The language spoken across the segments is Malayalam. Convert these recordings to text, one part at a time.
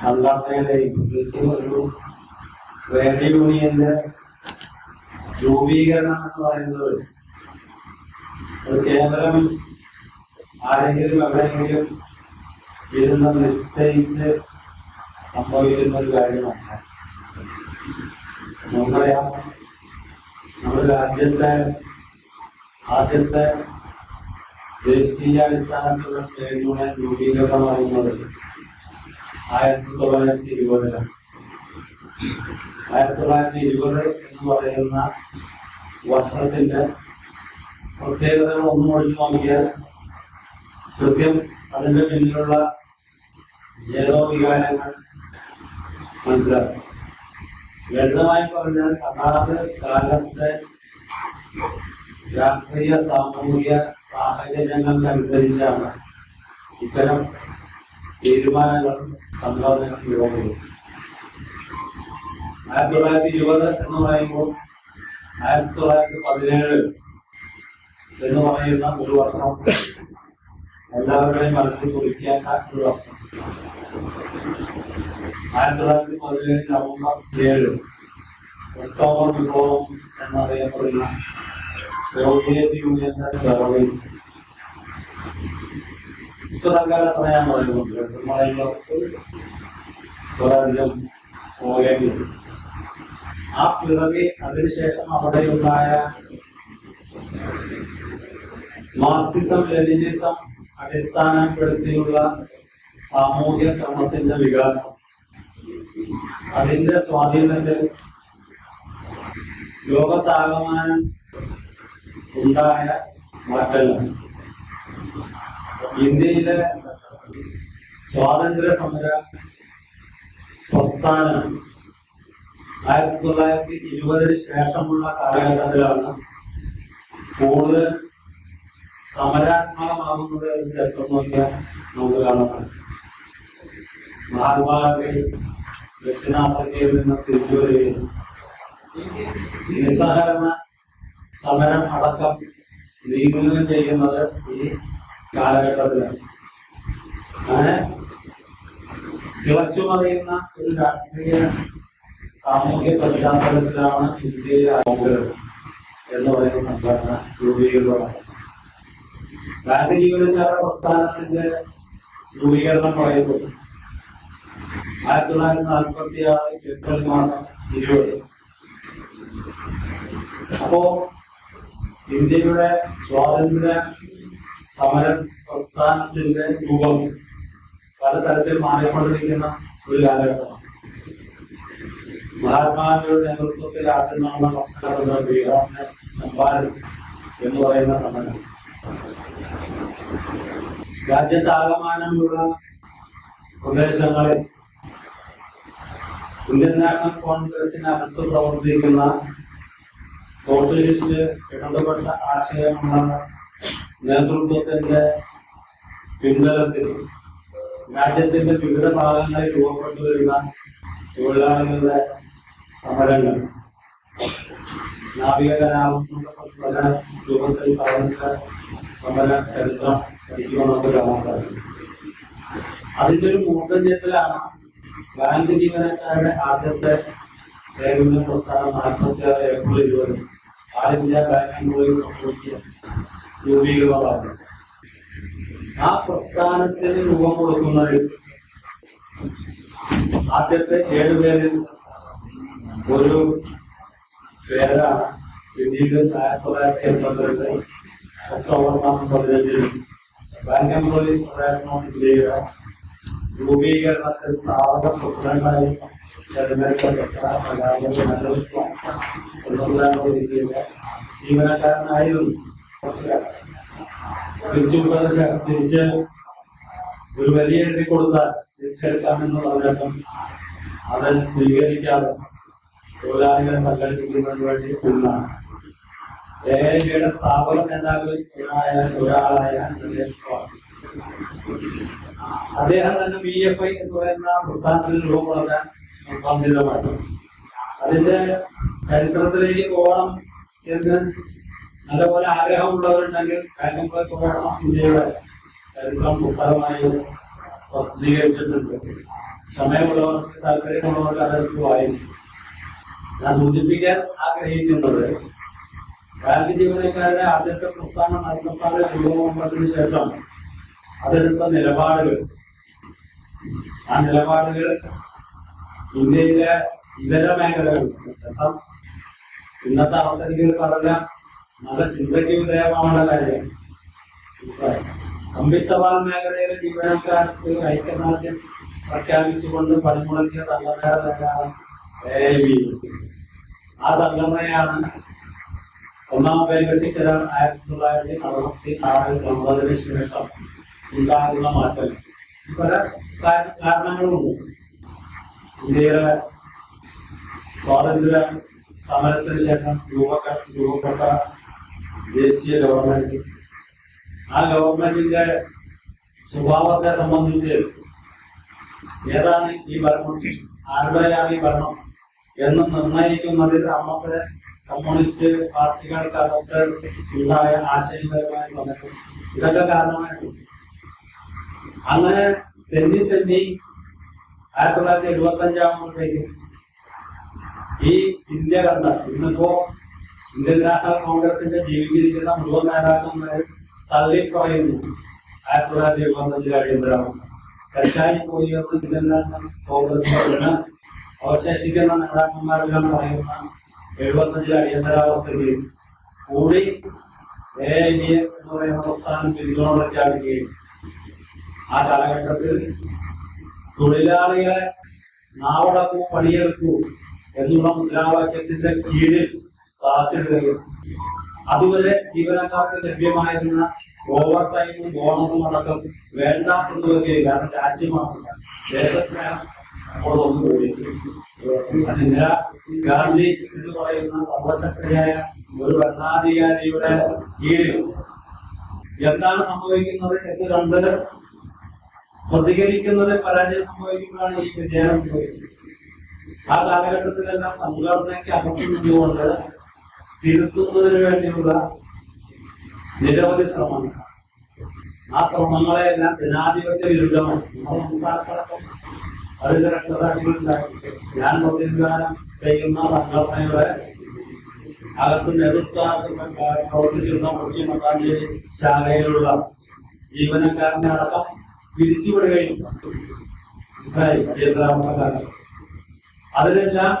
സംഘടനയുടെയും പ്രത്യേകിച്ച് ഒരു ട്രേഡ് യൂണിയന്റെ രൂപീകരണം എന്ന് പറയുന്നത് അത് കേവലം ആരെങ്കിലും എവിടെയെങ്കിലും ഇരുന്ന് നിശ്ചയിച്ച് സംഭവിക്കുന്ന ഒരു കാര്യമല്ല. നമുക്കറിയാം നമ്മുടെ രാജ്യത്തെ ആദ്യത്തെ ദേശീയാടിസ്ഥാനത്തിലുള്ള ട്രേഡ് യൂണിയൻ രൂപീകൃതമാകുന്നത് ആയിരത്തി തൊള്ളായിരത്തി ഇരുപതിലാണ് ആയിരത്തി തൊള്ളായിരത്തി ഇരുപത് എന്ന് പറയുന്ന വർഷത്തിന്റെ പ്രത്യേകതകൾ ഒന്നും ഒഴിച്ചു നോക്കിയാൽ കൃത്യം അതിന്റെ പിന്നിലുള്ള ജേതോവികാരങ്ങൾ മനസ്സിലാക്കും. ലളിതമായി പറഞ്ഞാൽ അതാത് കാലത്തെ രാഷ്ട്രീയ സാമൂഹിക സാഹചര്യങ്ങൾക്കനുസരിച്ചാണ് ഇത്തരം തീരുമാനങ്ങൾ സംഘാടനങ്ങൾ രൂപപ്പെടുന്നത് ആയിരത്തി തൊള്ളായിരത്തി ഇരുപത് എന്ന് പറയുമ്പോൾ ആയിരത്തി തൊള്ളായിരത്തി പതിനേഴ് എന്ന് പറയുന്ന ഒരു വർഷം എല്ലാവരുടെയും മനസ്സിൽ കുറിക്കേണ്ട ഒരു വർഷം. ആയിരത്തി തൊള്ളായിരത്തി പതിനേഴ് നവംബർ ഏഴ് ഒക്ടോബർ വിപ്ലവം എന്നറിയപ്പെടുന്ന സോവിയറ്റ് യൂണിയന്റെ പിറവിൽ ഇപ്പൊ തൽക്കാലം അത്ര ഞാൻ പറയുന്നുണ്ട് പറയുമ്പോൾ കുറേയധികം വരും. ആ പിറവി അതിനുശേഷം അവിടെയുണ്ടായ മാർക്സിസം ലെനിനിസം അടിസ്ഥാനപ്പെടുത്തിയുള്ള സാമൂഹ്യ ക്രമത്തിന്റെ വികാസം. അതിന്റെ സ്വാധീനത്തിൽ ലോകത്താകമാനം ഉണ്ടായ മാറ്റങ്ങൾ. ഇന്ത്യയിലെ സ്വാതന്ത്ര്യ സമര പ്രസ്ഥാനം ആയിരത്തി തൊള്ളായിരത്തി ഇരുപതിന് ശേഷമുള്ള കാലഘട്ടത്തിലാണ് കൂടുതൽ സമരാത്മകമാകുന്നത് എന്ന് ചരിത്രം നോക്കിയാൽ നമുക്ക് കാണാൻ സാധിക്കും. മഹാത്മാഗാന്ധി ദക്ഷിണാഫ്രിക്കയിൽ നിന്ന് തിരിച്ചു വരികയും നിസ്സഹകരണ സമരം അടക്കം നീങ്ങുകയും ചെയ്യുന്നത് ഈ കാലഘട്ടത്തിലാണ് അങ്ങനെ തിളച്ചു മറിയുന്ന ഒരു രാഷ്ട്രീയ സാമൂഹ്യ പശ്ചാത്തലത്തിലാണ് ഇന്ത്യയിലെ കോൺഗ്രസ് എന്ന് പറയുന്ന സംഘടന രൂപീകൃതമായത്. ഗാന്ധി ജീവനക്കാരുടെ പ്രസ്ഥാനത്തിന്റെ രൂപീകരണം പറയുമ്പോൾ ആയിരത്തി തൊള്ളായിരത്തി നാൽപ്പത്തി ആറ് ഏപ്രിൽ മാസം ഇരുപത്. അപ്പോ ഇന്ത്യയുടെ സ്വാതന്ത്ര്യ സമര പ്രസ്ഥാനത്തിന്റെ രൂപം പലതരത്തിൽ മാറിക്കൊണ്ടിരിക്കുന്ന ഒരു കാലഘട്ടമാണ്. മഹാത്മാഗാന്ധിയുടെ നേതൃത്വത്തിൽ ആദ്യം നടന്ന കർഷക സമരം ബീഹാറിന്റെ ചമ്പാരൻ എന്ന് പറയുന്ന സമരം. രാജ്യത്താകമാനമുള്ള പ്രദേശങ്ങളിൽ ഇന്ത്യൻ നാഷണൽ കോൺഗ്രസിനകത്ത് പ്രവർത്തിക്കുന്ന സോഷ്യലിസ്റ്റ് ഇടതുപക്ഷ ആശയമുള്ള നേതൃത്വത്തിന്റെ പിൻബലത്തിൽ രാജ്യത്തിന്റെ വിവിധ ഭാഗങ്ങളിൽ രൂപപ്പെട്ടു വരുന്ന തൊഴിലാളികളുടെ സമരങ്ങൾ നാവിക കലാപം പല രൂപത്തിൽ സ്വാതന്ത്ര്യ സമര ചരിത്രം പഠിക്കുമ്പോൾ നമുക്ക് കാണാൻ അതിന്റെ ഒരു മൂർധന്യത്തിലാണ് ബാങ്ക് ജീവനക്കാരുടെ ആദ്യത്തെ ഏകദിന പ്രസ്ഥാനം നാൽപ്പത്തി ആറ് ഏപ്രിൽ ഇരുപത് all India bank employees association രൂപീകൃതമാണ് ആ പ്രസ്ഥാനത്തിന് രൂപം കൊടുക്കുന്നതിൽ ആദ്യത്തെ ഏഴുപേരിൽ ഒരു പേരാണ് പിന്നീട് ആയിരത്തി തൊള്ളായിരത്തി എൺപത്തിരണ്ട് ഒക്ടോബർ മാസം പതിനഞ്ചിന് ബാങ്ക് എംപ്ലോയീസ് ഫെഡറേഷൻ ഓഫ് ഇന്ത്യയുടെ രൂപീകരണത്തിൽ സ്ഥാപക പ്രസിഡന്റായി തെരഞ്ഞെടുക്കപ്പെട്ട ഇന്ത്യയിലെ ജീവനക്കാരനായിരുന്നു. തിരിച്ചു ശേഷം തിരിച്ച് ഒരു വലിയ എഴുതി കൊടുത്താൽ തിരിച്ചെടുക്കാമെന്ന് പറഞ്ഞപ്പം അത് സ്വീകരിക്കാതെ തൊഴിലാളികളെ സംഘടിപ്പിക്കുന്നതിന് വേണ്ടി നിന്നാണ് എ ഐ ബിയുടെ സ്ഥാപക ഒരാളായ ഒരാളായ നരേഷ് കുമാർ. അദ്ദേഹം തന്നെ ബി എഫ് ഐ എന്ന് പറയുന്ന പ്രസ്ഥാനത്തിന് രൂപം കൊടുക്കാൻ നിർബന്ധിതമാണ് അതിന്റെ ചരിത്രത്തിലേക്ക് പോകണം എന്ന് നല്ലപോലെ ആഗ്രഹമുള്ളവരുണ്ടെങ്കിൽ കാര്യം ഇന്ത്യയുടെ ചരിത്രം പുസ്തകമായി പ്രസിദ്ധീകരിച്ചിട്ടുണ്ട്. സമയമുള്ളവർക്ക് താല്പര്യമുള്ളവർക്ക് അതെടുത്ത് വായിക്കും. ഞാൻ സൂചിപ്പിക്കാൻ ആഗ്രഹിക്കുന്നത് ബാങ്ക് ജീവനക്കാരുടെ ആദ്യത്തെ പ്രസ്ഥാനം നാൽപ്പത്താറ് കുടുംബത്തിന് ശേഷം അതെടുത്ത നിലപാടുകൾ. ആ നിലപാടുകൾ ഇന്ത്യയിലെ ഇതര മേഖലകൾ രസം ഇന്നത്തെ അവസരങ്ങളിൽ പറഞ്ഞ നല്ല ചിന്തയ്ക്ക് വിധേയമാവേണ്ട കാര്യമാണ്? അമ്പിത്തപാൽ മേഖലയിലെ ജീവനക്കാർക്ക് ഐക്യദാർഢ്യം പ്രഖ്യാപിച്ചുകൊണ്ട് പണിമുടക്കിയ സംഘടനയുടെ പേരാണ് ആ സംഘടനയാണ് ഒന്നാം ഭരണഘടന കരാർ ആയിരത്തി തൊള്ളായിരത്തി അറുപത്തി ആറിൽ വന്നതിന് ശേഷം ഉണ്ടാകുന്ന മാറ്റം. പല കാര- കാരണങ്ങളുമുണ്ട് ഇന്ത്യയുടെ സ്വാതന്ത്ര്യ സമരത്തിന് ശേഷം രൂപപ്പെട്ട ദേശീയ ഗവൺമെന്റ് ആ ഗവൺമെന്റിന്റെ സ്വഭാവത്തെ സംബന്ധിച്ച് ഏതാണ് ഈ ഭരണം? ആരുടെയാണ് ഈ ഭരണം? എന്ന് നിർണയിക്കുന്നതിൽ അന്നത്തെ കമ്മ്യൂണിസ്റ്റ് പാർട്ടികൾക്കകത്ത് ഉണ്ടായ ആശയപരമായ സമരം. ഇതൊക്കെ കാരണമായിട്ടുണ്ട്. അങ്ങനെ തെന്നി തെന്നി ആയിരത്തി തൊള്ളായിരത്തി എഴുപത്തി അഞ്ചാകുമ്പോഴത്തേക്കും ഈ ഇന്ത്യ കണ്ട ഇന്നിപ്പോ ഇന്ത്യൻ നാഷണൽ കോൺഗ്രസിന്റെ ജീവിച്ചിരിക്കുന്ന മുഴുവൻ നേതാക്കന്മാരും തള്ളിപ്പറയുന്നു. ആയിരത്തി തൊള്ളായിരത്തി എഴുപത്തി അഞ്ചിൽ അടിയന്തരാവസ്ഥ തെറ്റായി പോയിരുന്ന ഇന്ത്യൻ നാഷണൽ കോൺഗ്രസിന് അവശേഷിക്കുന്ന നേതാക്കന്മാരെല്ലാം പറയുന്ന എഴുപത്തഞ്ചിൽ അടിയന്തരാവസ്ഥയ്ക്ക് കൂടി എ ഐ ഡി എന്ന് പറയുന്ന പ്രസ്ഥാനം പിന്തുണ പ്രഖ്യാപിക്കുകയും ആ കാലഘട്ടത്തിൽ തൊഴിലാളികളെ നാവടക്കൂ പണിയെടുക്കൂ എന്നുള്ള മുദ്രാവാക്യത്തിന്റെ കീഴിൽ തളച്ചിടുകയും അതുവരെ ജീവനക്കാർക്ക് ലഭ്യമായിരുന്ന ഓവർ ടൈമും ബോണസും അടക്കം വേണ്ട എന്ന് വരികയും കാരണം രാജ്യമാണ് ദേശസ്നേഹം വന്നു പോയി ഇന്ദിരാ ഗാന്ധി എന്ന് പറയുന്ന സർവശക്തയായ ഒരു ഭരണാധികാരിയുടെ കീഴിൽ എന്താണ് സംഭവിക്കുന്നത് എന്ന് കണ്ട് പ്രതികരിക്കുന്നതിൽ പരാജയം സംഭവിക്കുമ്പോഴാണ് ഈ വിജയം സംഭവിക്കുന്നത് ആ കാലഘട്ടത്തിലെല്ലാം സംഘടനയ്ക്ക് അകത്തു നിന്നുകൊണ്ട് തിരുത്തുന്നതിന് വേണ്ടിയുള്ള നിരവധി ശ്രമങ്ങൾ. ആ ശ്രമങ്ങളെല്ലാം ജനാധിപത്യ വിരുദ്ധമായി നമ്മുടെ അതിന്റെ രക്തസാക്ഷികളുണ്ടായി ഞാൻ പ്രതിനിധാനം ചെയ്യുന്ന സംഘടനയുടെ അകത്ത് നേതൃത്വം പ്രവർത്തിച്ചിരുന്ന മുഖ്യ മക്കാഞ്ചേരി ശാഖയിലുള്ള ജീവനക്കാരനെ അടക്കം പിരിച്ചുവിടുകയും മനസ്സിലായി? അതിനെല്ലാം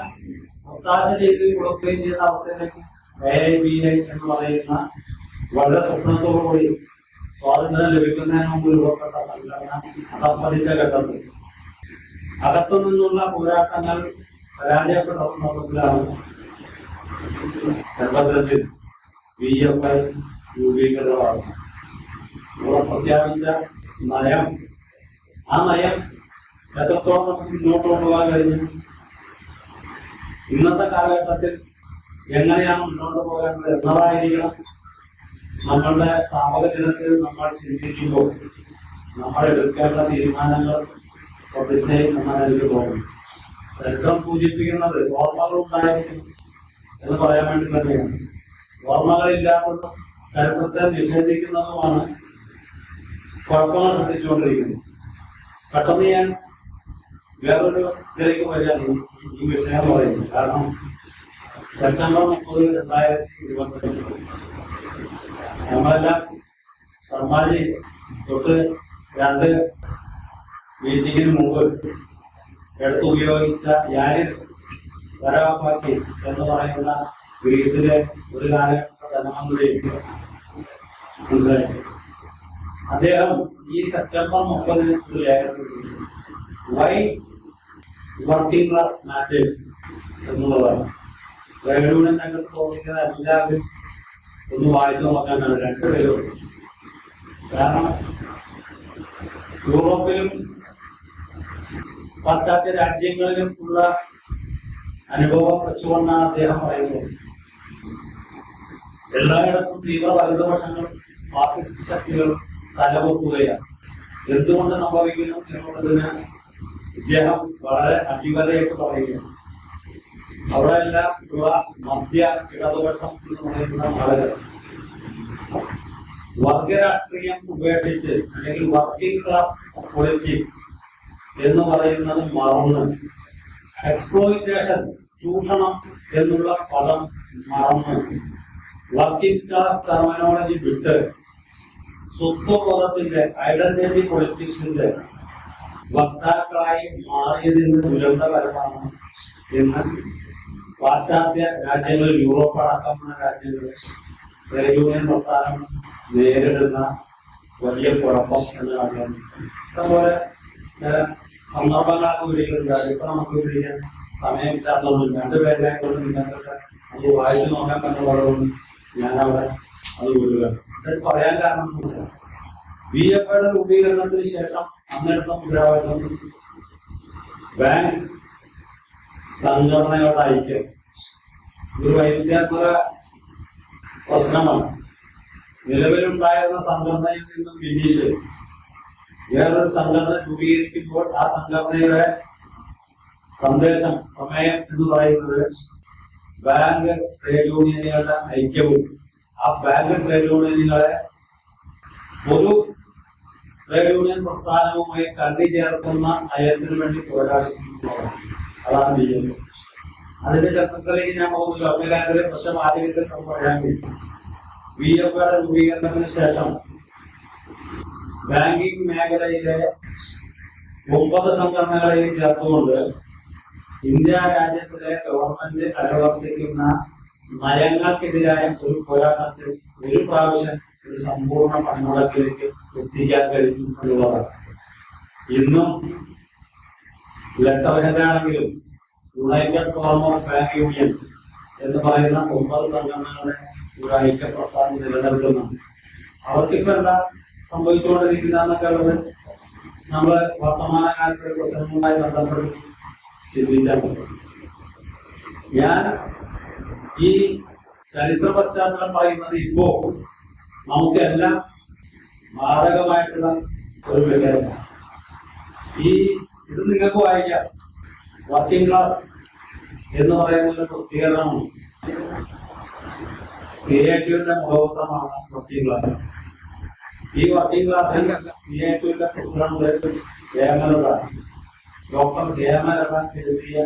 ഒത്താശ ചെയ്ത് കൊടുക്കുകയും ചെയ്ത അവസ്ഥയിലേക്ക് എന്ന് പറയുന്ന വളരെ സ്വപ്നത്തോടുകൂടി സ്വാതന്ത്ര്യം ലഭിക്കുന്നതിന് മുമ്പ് രൂപപ്പെട്ട സംഘടന അതപ്പതിച്ച ഘട്ടത്തിൽ. അകത്തു നിന്നുള്ള പോരാട്ടങ്ങൾ പരാജയപ്പെട്ട സന്ദർഭത്തിലാണ് എൺപത്തിരണ്ടിൽ വി എഫ് ഐ ഇവിടെ പ്രഖ്യാപിച്ച നയം ആ നയം എത്രത്തോളം നമുക്ക് മുന്നോട്ട് കൊണ്ടുപോകാൻ കഴിഞ്ഞു? ഇന്നത്തെ കാലഘട്ടത്തിൽ എങ്ങനെയാണ് മുന്നോട്ട് പോകേണ്ടത് എന്നതായിരിക്കണം നമ്മളുടെ സ്ഥാപക ദിനത്തിൽ നമ്മൾ ചിന്തിക്കുമ്പോൾ നമ്മൾ എടുക്കേണ്ട തീരുമാനങ്ങൾ പ്രതിജ്ഞയും എന്നാണ് എനിക്ക് തോന്നുന്നു ചരിത്രം സൂചിപ്പിക്കുന്നത് ഓർമ്മകൾ ഉണ്ടായിരിക്കും എന്ന് പറയാൻ വേണ്ടി തന്നെയാണ്. ഓർമ്മകളില്ലാത്തതും ചരിത്രത്തെ നിഷേധിക്കുന്നതുമാണ് കുഴപ്പങ്ങൾ സൃഷ്ടിച്ചുകൊണ്ടിരിക്കുന്നത്. പെട്ടെന്ന് ഞാൻ വേറൊരു ഇതിലേക്ക് വരികയാണ് ഈ വിഷയം പറയുന്നത്. കാരണം സെപ്റ്റംബർ മുപ്പത് രണ്ടായിരത്തി ഇരുപത്തി നമ്മളെല്ലാം ശർമാജി തൊട്ട് രണ്ട് മീറ്റിങ്ങിന് മുമ്പ് എടുത്തുപയോഗിച്ച യാരിസ് വരാഫാക്കീസ് എന്ന് പറയുന്ന ഗ്രീസിലെ ഒരു കാലഘട്ട ധനമന്ത്രി മനസ്സിലായി അദ്ദേഹം ഈ സെപ്റ്റംബർ മുപ്പതിന് ഒരു ലേഖനം. വൈ വർക്കിംഗ് ക്ലാസ് മാറ്റേഴ്സ് എന്നുള്ളതാണ്. യൂണിയൻ രംഗത്ത് പ്രവർത്തിക്കുന്ന എല്ലാവരും ഒന്ന് വായിച്ചു നോക്കാനാണ് രണ്ടുപേരും. കാരണം യൂറോപ്പിലും പാശ്ചാത്യ രാജ്യങ്ങളിലും ഉള്ള അനുഭവം വെച്ചുകൊണ്ടാണ് അദ്ദേഹം പറയുന്നത്. എല്ലായിടത്തും തീവ്ര വലതുപക്ഷങ്ങളും ഫാസിസ്റ്റ് ശക്തികൾ തലവെക്കുകയാണ് എന്തുകൊണ്ട് സംഭവിക്കുന്നു എന്നുള്ളതിന് ഇദ്ദേഹം വളരെ അടിവരയിട്ട് പറയുകയാണ്. അവിടെ ഉള്ള മധ്യ ഇടതുപക്ഷം എന്ന് പറയുന്ന ആളുകൾ വർഗരാഷ്ട്രീയം ഉപേക്ഷിച്ച് അല്ലെങ്കിൽ വർക്കിംഗ് ക്ലാസ് പൊളിറ്റിക്സ് എന്ന് പറയുന്നത് മറന്ന്. എക്സ്പ്ലോയിറ്റേഷൻ ചൂഷണം എന്നുള്ള പദം മറന്ന്. വർക്കിംഗ് ക്ലാസ് ടെർമിനോളജി വിട്ട് സ്വത്വബോധത്തിന്റെ ഐഡന്റിറ്റി പൊളിറ്റിക്സിന്റെ വക്താക്കളായി മാറിയതിന്റെ ദുരന്തപരമാണ് ഇന്ന് പാശ്ചാത്യ രാജ്യങ്ങളിൽ യൂറോപ്പ് അടക്കമുള്ള രാജ്യങ്ങൾ ട്രേഡ് യൂണിയൻ പ്രസ്ഥാനം നേരിടുന്ന വലിയ കുഴപ്പം എന്ന് കാര്യം ഇതുപോലെ ചില സന്ദർഭങ്ങളൊക്കെ വിളിക്കുന്നുണ്ട്. ഇപ്പൊ നമുക്ക് വിളിക്കാൻ സമയമില്ലാത്തതുകൊണ്ട് രണ്ടുപേരെ കൊണ്ട് നിങ്ങൾക്കൊക്കെ അത് വായിച്ചു നോക്കാൻ പറ്റുന്നതുകൊണ്ട് ഞാനവിടെ അത് വിടുക ഇത് പറയാൻ കാരണം എന്ന് വെച്ചാൽ ബി എഫ് ഐയുടെ രൂപീകരണത്തിന് ശേഷം അന്നെടുത്ത മുദ്രാവാക്യം ബാങ്ക് സംഘടനകളുടെ ഐക്യം. ഒരു വൈവിധ്യാത്മക പ്രശ്നമാണ്. നിലവിലുണ്ടായിരുന്ന സംഘടനയിൽ നിന്നും ഭിന്നിച്ച് വേറൊരു സംഘടന രൂപീകരിക്കുമ്പോൾ ആ സംഘടനയുടെ സന്ദേശം പ്രമേയം എന്ന് പറയുന്നത് ബാങ്ക് ട്രേഡ് യൂണിയനുകളുടെ ഐക്യവും ആ ബാങ്ക് ട്രേഡ് യൂണിയനുകളെ പൊതു ട്രേഡ് യൂണിയൻ പ്രസ്ഥാനവുമായി കണ്ടി ചേർക്കുന്ന നയത്തിനു വേണ്ടി പോരാടുന്നതാണ് അതാണ് ചെയ്യുന്നത് അതിന്റെ ചരിത്രത്തിലേക്ക് ഞാൻ പോകുന്നില്ല. ഒറ്റ പ്രശ്നം നമുക്ക് പറയാൻ ബി എഫ് ഐയുടെ രൂപീകരണത്തിന് ശേഷം ബാങ്കിംഗ് മേഖലയിലെ ഒമ്പത് സംഘടനകളെയും ചേർത്തുകൊണ്ട് ഇന്ത്യ രാജ്യത്തിലെ ഗവൺമെന്റ് അനുവർത്തിക്കുന്ന നയങ്ങൾക്കെതിരായ ഒരു പോരാട്ടത്തിൽ ഒരു പ്രാവശ്യം ഒരു സമ്പൂർണ പണിമുടക്കിലേക്ക് എത്തിക്കാൻ കഴിയും എന്നുള്ളതാണ്. ഇന്നും ലെറ്റർ ഹെഡാണെങ്കിലും യുണൈറ്റഡ് ഫോർമർ ബാങ്ക് യൂണിയൻസ് എന്ന് പറയുന്ന ഒമ്പത് സംഘടനകളുടെ ഒരു ഐക്യപ്രസ്ഥാനം നിലനിൽക്കുന്നുണ്ട് അവർക്കിപ്പോ എന്താ സംഭവിച്ചുകൊണ്ടിരിക്കുന്നതെന്നൊക്കെ ഉള്ളത്? നമ്മൾ വർത്തമാനകാലത്തെ പ്രശ്നങ്ങളുമായി ബന്ധപ്പെട്ട് ചിന്തിച്ചാൽ ഞാൻ ഈ ചരിത്ര പശ്ചാത്തലം പറയുന്നത് ഇപ്പോ നമുക്കെല്ലാം ബാധകമായിട്ടുള്ള ഒരു വിഷയമാണ്. ഈ ഇത് നിങ്ങൾക്ക് വായിക്കാം. വർക്കിംഗ് ക്ലാസ് എന്ന് പറയുന്ന ഒരു പ്രസിദ്ധീകരണമാണ്. സി ഐ ടിയുടെ മുഖപത്രമാണ് വർക്കിംഗ് ക്ലാസ് ഈ വർക്കിംഗ് ക്ലാസ്സിൽ സി ഐ ടിയുടെ പ്രസിഡന്റ് ഹേമലത ഡോക്ടർ ഹേമലത എഴുതിയ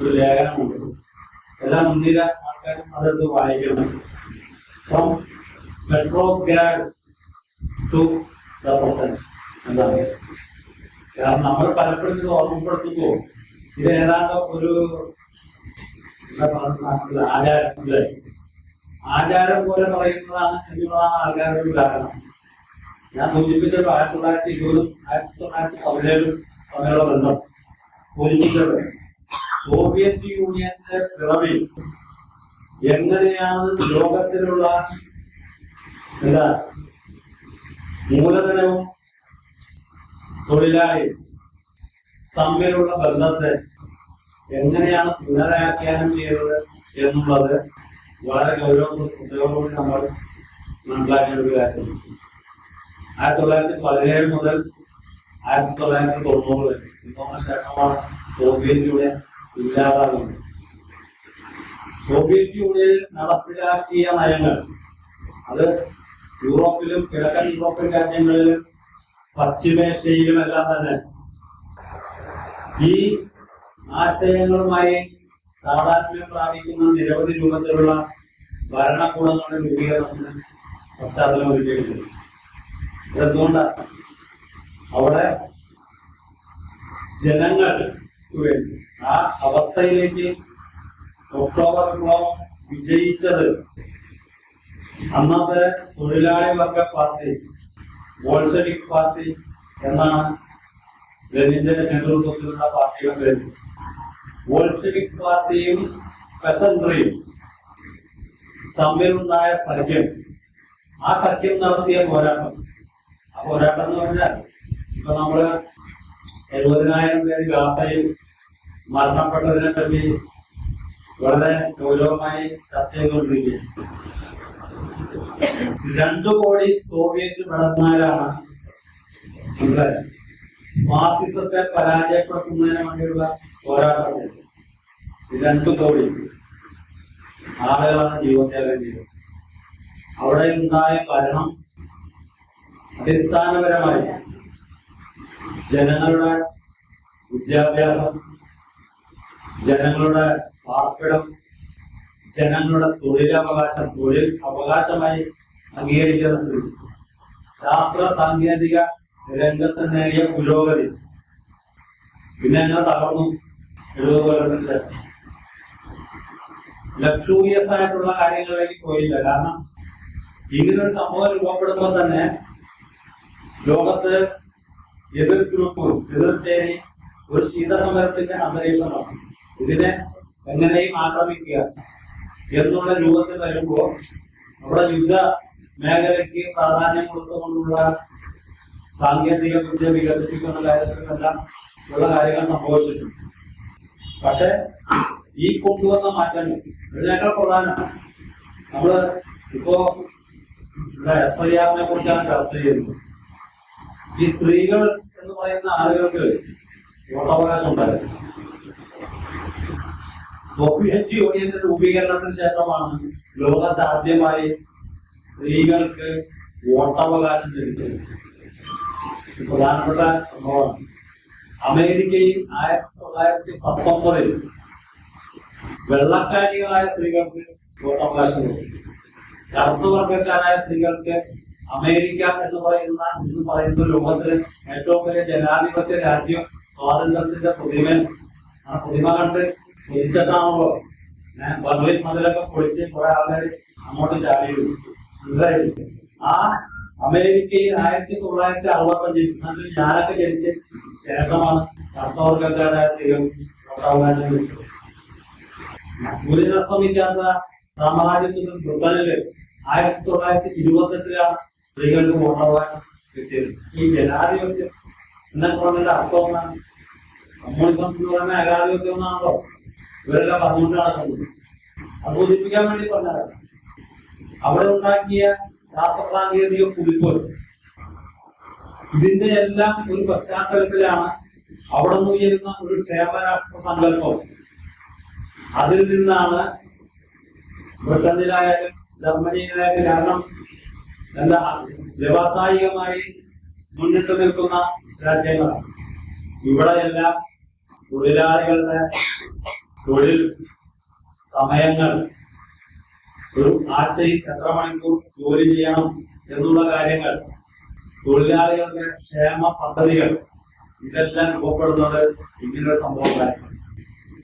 ഒരു ലേഖനമുണ്ട്. എല്ലാ മുൻനിര ആൾക്കാരും അതെടുത്ത് വായിക്കണം. From Petrograd to the present എന്താണ് കാരണം നമ്മൾ പലപ്പോഴും ഇത് ഓർമ്മപ്പെടുത്തുമ്പോൾ ഇത് ഏതാണ്ട് ഒരു എന്താ ആചാരം ആചാരം പോലെ പറയുന്നതാണ് എന്നുള്ളതാണ് ആൾക്കാരുടെ ഒരു കാരണം? ഞാൻ സൂചിപ്പിച്ചത് ആയിരത്തി തൊള്ളായിരത്തി ഇരുപതും ആയിരത്തി തൊള്ളായിരത്തി പതിനേഴും തമ്മിലുള്ള ബന്ധം. സൂചിപ്പിച്ചത് സോവിയറ്റ് യൂണിയന്റെ പിറവിൽ എങ്ങനെയാണ് ലോകത്തിലുള്ള എന്താ മൂലധനവും തൊഴിലാളിയും തമ്മിലുള്ള ബന്ധത്തെ എങ്ങനെയാണ് പുനരാഖ്യാനം ചെയ്തത് എന്നുള്ളത് വളരെ ഗൗരവത്തോടെ ശ്രദ്ധയോടുകൂടി നമ്മൾ മനസ്സിലാക്കേണ്ട ഒരു കാര്യമാണ്. ആയിരത്തി തൊള്ളായിരത്തി പതിനേഴ് മുതൽ ആയിരത്തി തൊള്ളായിരത്തി തൊണ്ണൂറ് വരെ ഇതിനു ശേഷമാണ് സോവിയറ്റ് യൂണിയൻ ഇല്ലാതാകുന്നത്. സോവിയറ്റ് യൂണിയൻ നടപ്പിലാക്കിയ നയങ്ങൾ അത് യൂറോപ്പിലും കിഴക്കൻ യൂറോപ്യൻ രാജ്യങ്ങളിലും പശ്ചിമേഷ്യയിലും എല്ലാം തന്നെ. ഈ ആശയങ്ങളുമായി താതാത്മ്യം പ്രാപിക്കുന്ന നിരവധി രൂപത്തിലുള്ള ഭരണകൂടങ്ങളുടെ രൂപീകരണത്തിന് പശ്ചാത്തലം ഒരുക്കിയിട്ടുണ്ട്. ഇതെന്തുകൊണ്ടാണ് അവിടെ ജനങ്ങൾക്ക് വേണ്ടി ആ അവസ്ഥയിലേക്ക് ഒക്ടോബർ വിപ്ലവം വിജയിച്ചത് അന്നത്തെ തൊഴിലാളി വർഗ പാർട്ടി ബോൾഷെവിക് പാർട്ടി എന്നാണ് ലെനിന്റെ നേതൃത്വത്തിലുള്ള പാർട്ടിയുടെ പേര്. ബോൾസെവിക് പാർട്ടിയും പെസൻട്രിയും തമ്മിലുണ്ടായ സഖ്യം. ആ സഖ്യം നടത്തിയ പോരാട്ടം. ആ പോരാട്ടം എന്ന് പറഞ്ഞാൽ ഇപ്പൊ നമ്മൾ എഴുപതിനായിരം പേര് ഗാസയിൽ മരണപ്പെട്ടതിനെ പറ്റി വളരെ ഗൗരവമായി ചർച്ച ചെയ്തുകൊണ്ടിരിക്കുകയാണ്. രണ്ടു കോടി സോവിയറ്റ് ഭടന്മാരാണ് ഫാസിസത്തെ പരാജയപ്പെടുത്തുന്നതിന് വേണ്ടിയുള്ള പോരാട്ടത്തിൽ രണ്ടു കോടി ആളുകളാണ് ജീവത്യാഗം ചെയ്തത്. അവിടെ ഉണ്ടായ ഭരണം അടിസ്ഥാനപരമായി ജനങ്ങളുടെ വിദ്യാഭ്യാസം ജനങ്ങളുടെ പാർപ്പിടം ജനങ്ങളുടെ തൊഴിലവകാശം തൊഴിൽ അവകാശമായി അംഗീകരിക്കുന്ന സ്ഥിതി. ശാസ്ത്ര സാങ്കേതിക രംഗത്ത് നേടിയ പുരോഗതി. പിന്നെ എന്നെ തകർന്നു? എഴുപത് കൊല്ലത്തിന് ശേഷം. ലക്ഷൂറിയസ് ആയിട്ടുള്ള കാര്യങ്ങളിലേക്ക് പോയില്ല. കാരണം ഇങ്ങനൊരു സംഭവം രൂപപ്പെടുമ്പോൾ തന്നെ ലോകത്ത് എതിർ ഗ്രൂപ്പ് എതിർ ചേരി ഒരു ശീതസമരത്തിന്റെ അന്തരീക്ഷമാണ് ഇതിനെ എങ്ങനെയും ആക്രമിക്കുക. എന്നുള്ള രൂപത്തിൽ വരുമ്പോൾ നമ്മുടെ യുദ്ധ മേഖലയ്ക്ക് പ്രാധാന്യം കൊടുത്തുകൊണ്ടുള്ള സാങ്കേതിക വിദ്യ വികസിപ്പിക്കുന്ന കാര്യത്തിലെല്ലാം ഉള്ള കാര്യങ്ങൾ സംഭവിച്ചിട്ടുണ്ട്. പക്ഷെ ഈ കൊണ്ടുവന്ന മാറ്റങ്ങൾ ഇതിനേക്കാൾ പ്രധാനം നമ്മൾ ഇപ്പോ എസ് ഐ ആറിനെ കുറിച്ചാണ് ചർച്ച ചെയ്യുന്നത്. ഈ സ്ത്രീകൾ എന്ന് പറയുന്ന ആളുകൾക്ക് വോട്ടവകാശം ഉണ്ടായിരുന്നു. സോവിയറ്റ് യൂണിയന്റെ രൂപീകരണത്തിന് ശേഷമാണ് ലോകത്ത് ആദ്യമായി സ്ത്രീകൾക്ക് വോട്ടവകാശം ലഭിച്ചത്. പ്രധാനപ്പെട്ട സംഭവമാണ്. അമേരിക്കയിൽ ആയിരത്തി തൊള്ളായിരത്തി പത്തൊമ്പതിൽ വെള്ളക്കാരികളായ സ്ത്രീകൾക്ക് വോട്ടവകാശം കൊടുത്തു കറുത്തുവർഗക്കാരായ സ്ത്രീകൾക്ക് അമേരിക്ക എന്ന് പറയുന്ന എന്ന് പറയുന്ന ലോകത്തിലെ ഏറ്റവും വലിയ ജനാധിപത്യ രാജ്യം സ്വാതന്ത്ര്യത്തിന്റെ പ്രതിമ ആ പ്രതിമ കണ്ട് കൊതിച്ചിട്ടാണല്ലോ ഞാൻ ബർലിൻ മതിലൊക്കെ പൊളിച്ച് കുറെ ആൾക്കാർ അങ്ങോട്ട് ചാടിയിരുന്നു മനസ്സിലായി? ആ അമേരിക്കയിൽ ആയിരത്തി തൊള്ളായിരത്തി അറുപത്തി അഞ്ചിൽ എന്നിട്ട് ഞാനൊക്കെ ജനിച്ച ശേഷമാണ് കറുത്തവർഗക്കാരായ സ്ത്രീകൾക്ക് വോട്ടവകാശം കിട്ടിയത് സൂര്യനസ്തമിക്കാത്ത സാമ്രാജ്യത്തിൽ ബ്രിട്ടനിൽ ആയിരത്തി തൊള്ളായിരത്തി ഇരുപത്തെട്ടിലാണ് സ്ത്രീകൾക്ക് വോട്ടവകാശം കിട്ടിയത്. ഈ ജനാധിപത്യം എന്നൊക്കെ പറഞ്ഞതിന്റെ അർത്ഥം എന്നാണ് കമ്മ്യൂണിസം എന്ന് പറയുന്ന ഏകാധിപത്യം എന്നാണല്ലോ ഇവരെല്ലാം പറഞ്ഞുകൊണ്ട് നടക്കുന്നത് അത് ബോധിപ്പിക്കാൻ വേണ്ടി പറഞ്ഞതാണ്. അവിടെ ഉണ്ടാക്കിയ ശാസ്ത്ര സാങ്കേതിക കുതിപ്പ് ഇതിന്റെ എല്ലാം ഒരു പശ്ചാത്തലത്തിലാണ് അവിടെ നിന്ന് ഉയരുന്ന ഒരു ക്ഷേമരാഷ്ട്ര സങ്കല്പം. അതിൽ നിന്നാണ് ബ്രിട്ടനിലായാലും ജർമ്മനിയിലായാലും കാരണം എന്താ വ്യവസായികമായി മുന്നിട്ട് നിൽക്കുന്ന രാജ്യങ്ങളാണ്. ഇവിടെയെല്ലാം തൊഴിലാളികളുടെ തൊഴിൽ സമയങ്ങൾ ഒരു ആഴ്ചയിൽ എത്ര മണിക്കൂർ ജോലി ചെയ്യണം എന്നുള്ള കാര്യങ്ങൾ തൊഴിലാളികളുടെ ക്ഷേമ പദ്ധതികൾ ഇതെല്ലാം രൂപപ്പെടുന്നത് ഇങ്ങനൊരു സംഭവം